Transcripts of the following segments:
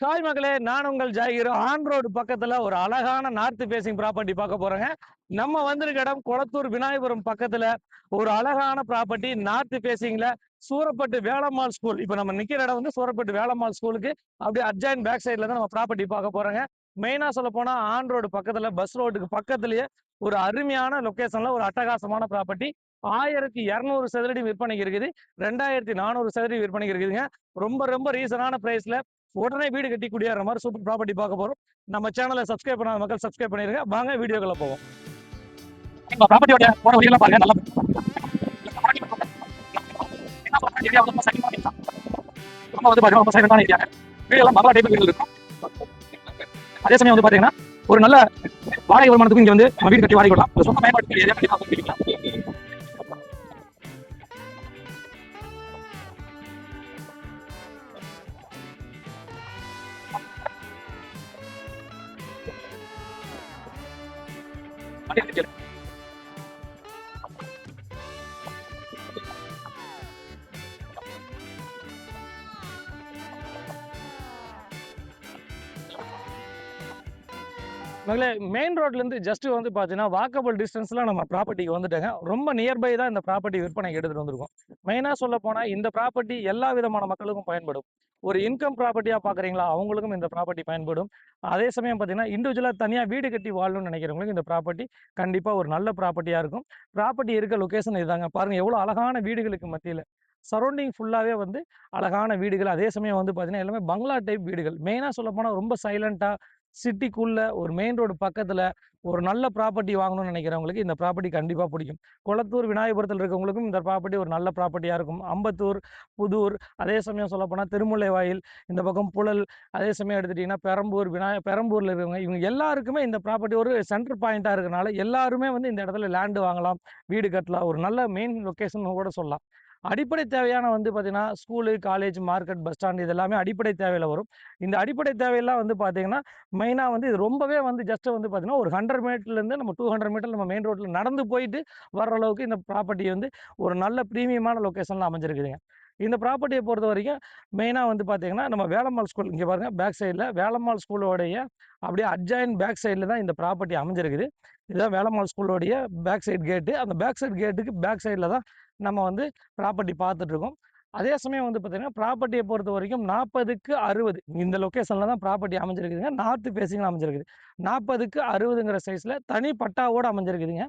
Hi மகளே நான் உங்கள் ஜாகிரோ. ஆன் ரோடு பக்கத்துல ஒரு அழகான நார்த் ஃபேசிங் ப்ராப்பர்ட்டி பார்க்க போகிறேங்க நம்ம வந்திருக்க இடம் குளத்தூர் விநாயகபுரம் பக்கத்துல ஒரு அழகான ப்ராப்பர்ட்டி நார்த் ஃபேசிங்ல சூரப்பட்டு வேளம்மாள் ஸ்கூல் இப்போ நம்ம நிக்கிற இடம் வந்து சூரப்பட்டு வேளம்மாள் ஸ்கூலுக்கு அப்படியே அட்ஜாயின் பேக் சைட்ல தான் நம்ம ப்ராப்பர்ட்டி பார்க்க போறோங்க. மெயினா சொல்ல போனா ஆன் ரோடு பக்கத்துல பஸ் ரோடுக்கு பக்கத்துலயே ஒரு அருமையான லொக்கேஷனில் ஒரு அட்டகாசமான ப்ராப்பர்ட்டி ஆயிரத்தி இரநூறு சதுரடி விற்பனைக்கு இருக்குது. ரெண்டாயிரத்தி நானூறு சதுரடி விற்பனைக்கு இருக்குதுங்க. ரொம்ப ரொம்ப ரீசனான பிரைஸ்ல உடனே வீடு கட்டி குடியேற மாதிரி சூப்பர் ப்ராப்பர்ட்டி பார்க்க போகிறோம் நம்ம சேனலை சப்ஸ்கிரைப் பண்ணாத மக்கள் சப்ஸ்கிரைப் பண்ணிருங்க. வாங்க வீடியோக்குள்ள போவோம். ப்ராப்பர்ட்டியோட போன வழியெல்லாம் பாருங்க நல்லா ரொம்ப வந்து பாத்தீங்கன்னா ரொம்ப சைலண்டான ஏரியா வீடு எல்லாம் பங்களா டைப் வீடு இருக்கும். அதே சமயம் வந்து பாத்தீங்கன்னா ஒரு நல்ல வாடகை வருமானத்துக்கு இங்க வந்து நம்ம வீடு கட்டி வாடகை விடலாம். சொந்த பயன்பாட்டு ஏரியா கண்டிப்பா 啊，这个 மகளே மெயின் ரோட்ல இருந்து ஜஸ்ட் வந்து பாத்தீங்கன்னா வாக்கபிள் டிஸ்டன்ஸ்ல நம்ம ப்ராப்பர்ட்டிக்கு வந்துட்டேங்க. ரொம்ப நியர்பை தான் இந்த ப்ராப்பர்ட்டி விற்பனைக்கு எடுத்துட்டு வந்திருக்கோம். மெயினா சொல்ல போனா இந்த ப்ராப்பர்ட்டி எல்லா விதமான மக்களுக்கும் பயன்படும். ஒரு இன்கம் ப்ராப்பர்ட்டியா பாக்குறீங்களா அவங்களுக்கும் இந்த ப்ராப்பர்ட்டி பயன்படும். அதே சமயம் பாத்தீங்கன்னா இண்டிவிஜுவலா தனியா வீடு கட்டி வாழணும்னு நினைக்கிறவங்களுக்கு இந்த ப்ராப்பர்ட்டி கண்டிப்பா ஒரு நல்ல ப்ராப்பர்ட்டியா இருக்கும். ப்ராப்பர்ட்டி இருக்க லொகேஷன் இதுதாங்க. பாருங்க எவ்வளவு அழகான வீடுகளுக்கு மத்தியில. சரௌண்டிங் ஃபுல்லாகவே வந்து அழகான வீடுகள். அதே சமயம் வந்து பார்த்தீங்கன்னா எல்லாமே பங்களா டைப் வீடுகள். மெயினாக சொல்ல போனால் ரொம்ப சைலண்ட்டாக சிட்டிக்குள்ள ஒரு மெயின் ரோடு பக்கத்துல ஒரு நல்ல ப்ராப்பர்ட்டி வாங்கணும்னு நினைக்கிறவங்களுக்கு இந்த ப்ராப்பர்ட்டி கண்டிப்பாக பிடிக்கும். குளத்தூர் விநாயகபுரத்தில் இருக்கவங்களுக்கும் இந்த ப்ராப்பர்ட்டி ஒரு நல்ல ப்ராப்பர்ட்டியாக இருக்கும். அம்பத்தூர் புதூர் அதே சமயம் சொல்லப்போனால் திருமுல்லை வாயில் இந்த பக்கம் புழல் அதே சமயம் எடுத்துட்டீங்கன்னா பெரம்பூர் விநாய பெரம்பூரில் இருக்கவங்க இவங்க எல்லாருக்குமே இந்த ப்ராப்பர்ட்டி ஒரு சென்டர் பாயிண்ட்டாக இருக்கிறனால எல்லாருமே வந்து இந்த இடத்துல லேண்டு வாங்கலாம் வீடு கட்டலாம் ஒரு நல்ல மெயின் லொக்கேஷன் கூட சொல்லலாம். அடிப்படை தேவையான வந்து பார்த்தீங்கன்னா school college market bus stand இது எல்லாமே அடிப்படை தேவையில் வரும். இந்த அடிப்படை தேவையெல்லாம் வந்து பார்த்தீங்கன்னா மெயினாக வந்து இது ரொம்பவே வந்து ஜஸ்ட் வந்து பார்த்தீங்கன்னா ஒரு ஹண்ட்ரட் மீட்டர்லேருந்து நம்ம டூ ஹண்ட்ரட் மீட்டர் நம்ம மெயின் ரோட்டில் நடந்து போயிட்டு வர்ற அளவுக்கு இந்த ப்ராப்பர்ட்டி வந்து ஒரு நல்ல ப்ரீமியமான லொக்கேஷனில் அமைஞ்சிருக்குதுங்க. இந்த ப்ராப்பர்ட்டியை பொறுத்த வரைக்கும் மெயினாக வந்து பார்த்தீங்கன்னா நம்ம வேலம்மாள் ஸ்கூல் இங்கே பாருங்கள் பேக் சைடில் வேலம்மாள் ஸ்கூலோடைய அப்படியே அட்ஜாயின் பேக் சைடில் தான் இந்த ப்ராப்பர்ட்டி அமைஞ்சிருக்குது. இதுதான் வேலம்மாள் ஸ்கூலோடைய பேக் சைடு கேட்டு அந்த பேக் சைடு கேட்டுக்கு பேக் சைடில் தான் நம்ம வந்து ப்ராப்பர்ட்டி பார்த்துட்ருக்கோம் அதே சமயம் வந்து பார்த்தீங்கன்னா ப்ராப்பர்ட்டியை பொறுத்த வரைக்கும் நாற்பதுக்கு அறுபது இந்த லொக்கேஷனில் தான் ப்ராப்பர்ட்டி அமைஞ்சிருக்குதுங்க. நார்த்து ஃபேஸிங்கில் அமைஞ்சிருக்குது. நாற்பதுக்கு அறுபதுங்கிற சைஸில் தனி பட்டாவோடு அமைஞ்சிருக்குதுங்க.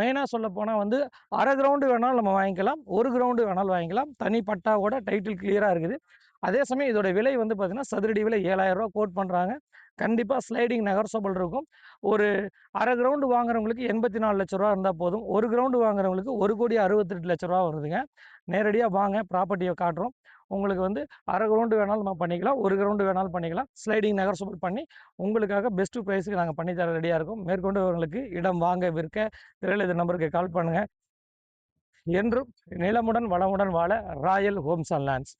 மெயினாக சொல்ல போனால் வந்து அரை கிரவுண்டு வேணாலும் நம்ம வாங்கிக்கலாம் ஒரு கிரவுண்டு வேணாலும் வாங்கிக்கலாம். தனி பட்டாவோட டைட்டில் கிளியராக இருக்குது. அதே சமயம் இதோட விலை வந்து பார்த்தீங்கன்னா சதுரடி விலை ஏழாயிரம் ரூபா கோட் பண்ணுறாங்க கண்டிப்பாக ஸ்லைடிங் நகர்சபல் இருக்கும். ஒரு அரை கிரவுண்டு வாங்குறவங்களுக்கு எண்பத்தி நாலு லட்ச ரூபா இருந்தால் போதும். ஒரு கிரவுண்டு வாங்குறவங்களுக்கு ஒரு கோடி அறுபத்தெட்டு லட்ச ரூபா வருதுங்க. நேரடியாக வாங்க ப்ராப்பர்ட்டியை காட்டுறோம். உங்களுக்கு வந்து அரை கிரவுண்டு வேணாலும் நம்ம பண்ணிக்கலாம் ஒரு கிரவுண்டு வேணாலும் பண்ணிக்கலாம். ஸ்லைடிங் நகர்சபிள் பண்ணி உங்களுக்காக பெஸ்ட்டு ப்ரைஸுக்கு நாங்கள் பண்ணி தர ரெடியாக இருக்கும். மேற்கொண்டு உங்களுக்கு இடம் வாங்க விற்க திரையில் இந்த நம்பருக்கு கால் பண்ணுங்கள் என்றும் நிலமுடன் வளமுடன் வாழ ராயல் ஹோம்ஸ் அண்ட் லேண்ட்ஸ்